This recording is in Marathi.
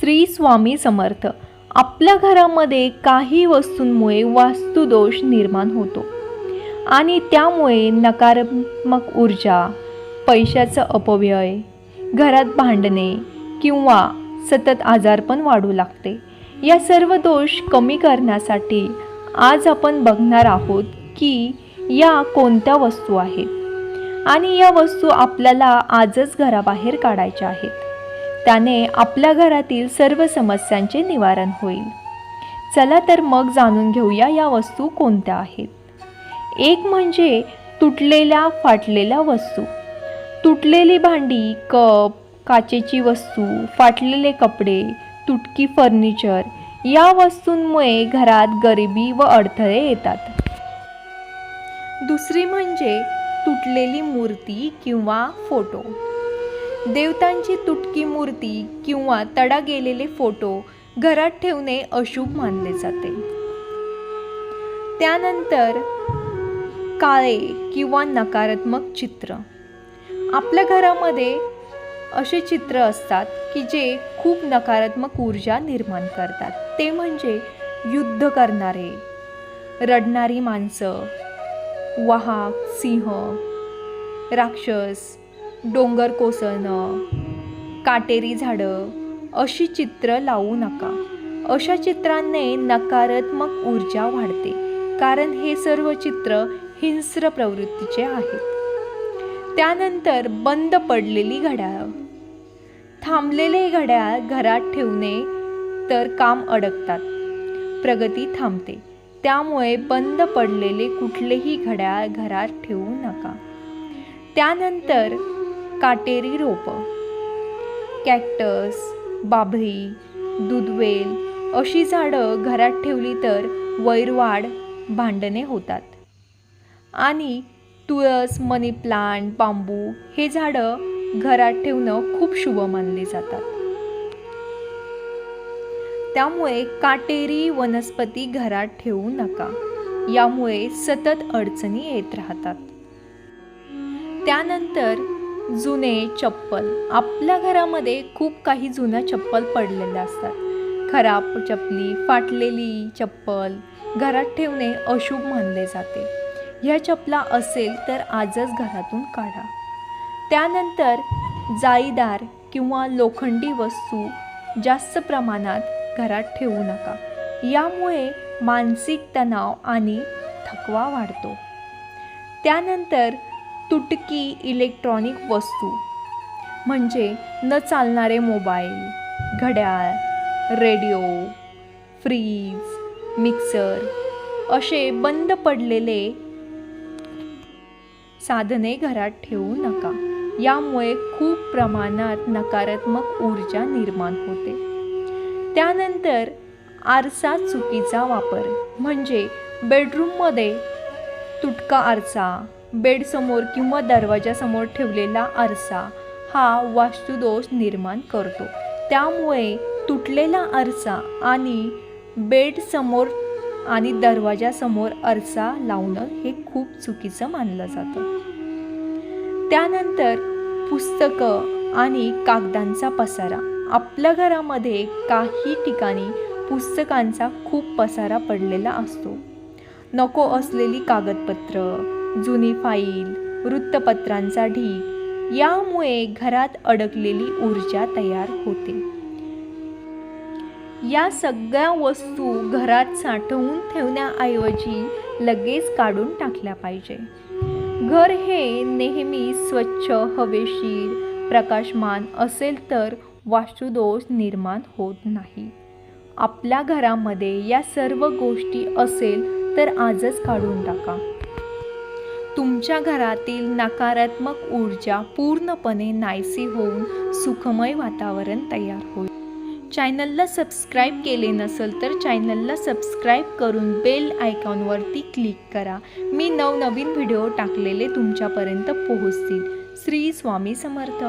श्री स्वामी समर्थ. आपल्या घरामध्ये काही वस्तूंमुळे वास्तुदोष निर्माण होतो. आणि त्यामुळे नकारात्मक ऊर्जा पैशाचं अपव्यय घरात भांडणे किंवा सतत आजारपण वाढू लागते. या सर्व दोष कमी करण्यासाठी आज आपण बघणार आहोत की या कोणत्या वस्तू आहेत. आणि या वस्तू आपल्याला आजच घराबाहेर काढायच्या आहेत. त्याने आपल्या घरातील सर्व समस्यांचे निवारण होईल. चला तर मग जाणून घेऊया या वस्तू कोणत्या आहेत. एक म्हणजे तुटलेल्या फाटलेल्या वस्तू. तुटलेली भांडी कप काचेची वस्तू फाटलेले कपडे तुटकी फर्निचर या वस्तूंमुळे घरात गरिबी व अडथळे येतात. दुसरी म्हणजे तुटलेली मूर्ती किंवा फोटो. देवतांची तुटकी मूर्ती किंवा तडा गेलेले फोटो घरात ठेवणे अशुभ मानले जाते. त्यानंतर काळे किंवा नकारात्मक चित्र. आपल्या घरामध्ये असे चित्र असतात की जे खूप नकारात्मक ऊर्जा निर्माण करतात. ते म्हणजे युद्ध करणारे रडणारी माणसं वाहक सिंह राक्षस डोंगर कोसळणं काटेरी झाडं अशी चित्र लावू नका. अशा चित्रांनी नकारात्मक ऊर्जा वाढते कारण हे सर्व चित्र हिंस्र प्रवृत्तीचे आहेत. त्यानंतर बंद पडलेली घड्याळ. थांबलेले घड्याळ घरात ठेवणे तर काम अडकतात. प्रगती थांबते त्यामुळे बंद पडलेले कुठलेही घड्याळ घरात ठेवू नका. त्यानंतर काटेरी रोपं. कॅक्टस बाभळी दुधवेल अशी झाडं घरात ठेवली तर वैरवाड भांडणे होतात. आणि तुळस मनी प्लांट बांबू हे झाडं घरात ठेवणं खूप शुभ मानले जातात. त्यामुळे काटेरी वनस्पती घरात ठेवू नका. यामुळे सतत अडचणी येत राहतात. त्यानंतर जुने चप्पल. आपल्या घरामध्ये खूप काही जुन्या चप्पल पडलेल्या असतात. खराब चपली फाटलेली चप्पल घरात ठेवणे अशुभ मानले जाते. ह्या चपला असेल तर आजच घरातून काढा. त्यानंतर जाळीदार किंवा लोखंडी वस्तू जास्त प्रमाणात घरात ठेवू नका. यामुळे मानसिक तणाव आणि थकवा वाढतो. त्यानंतर तुटकी इलेक्ट्रॉनिक वस्तू म्हणजे न चालणारे मोबाईल घड्याळ रेडिओ फ्रीज मिक्सर असे बंद पडलेले साधने घरात ठेवू नका. यामुळे खूप प्रमाणात नकारात्मक ऊर्जा निर्माण होते. त्यानंतर आरसा चुकीचा वापर म्हणजे बेडरूममध्ये तुटका आरसा बेडसमोर किंवा दरवाजासमोर ठेवलेला आरसा हा वास्तुदोष निर्माण करतो. त्यामुळे तुटलेला आरसा आणि बेडसमोर आणि दरवाजासमोर आरसा लावणं हे खूप चुकीचं मानलं जातं. त्यानंतर पुस्तकं आणि कागदांचा पसारा. आपल्या घरामध्ये काही ठिकाणी पुस्तकांचा खूप पसारा पडलेला असतो. नको असलेली कागदपत्र जुनी फाईल वृत्तपत्रांचा ढीग यामुळे घरात अडकलेली ऊर्जा तयार होते. या सगळ्या वस्तू घरात साठवून ठेवण्याऐवजी लगेच काढून टाकल्या पाहिजे. घर हे नेहमी स्वच्छ हवेशीर प्रकाशमान असेल तर वास्तुदोष निर्माण होत नाही. आपल्या घरामध्ये या सर्व गोष्टी असेल तर आजच काढून टाका. तुमच्या घरातील नकारात्मक ऊर्जा पूर्णपणे नाहीसी होऊन सुखमय वातावरण तयार होईल. चॅनलला सबस्क्राईब केले नसेल तर चॅनलला सबस्क्राईब करून बेल आयकॉनवरती क्लिक करा. मी नवनवीन व्हिडिओ टाकलेले तुमच्यापर्यंत पोहोचतील. श्री स्वामी समर्थ.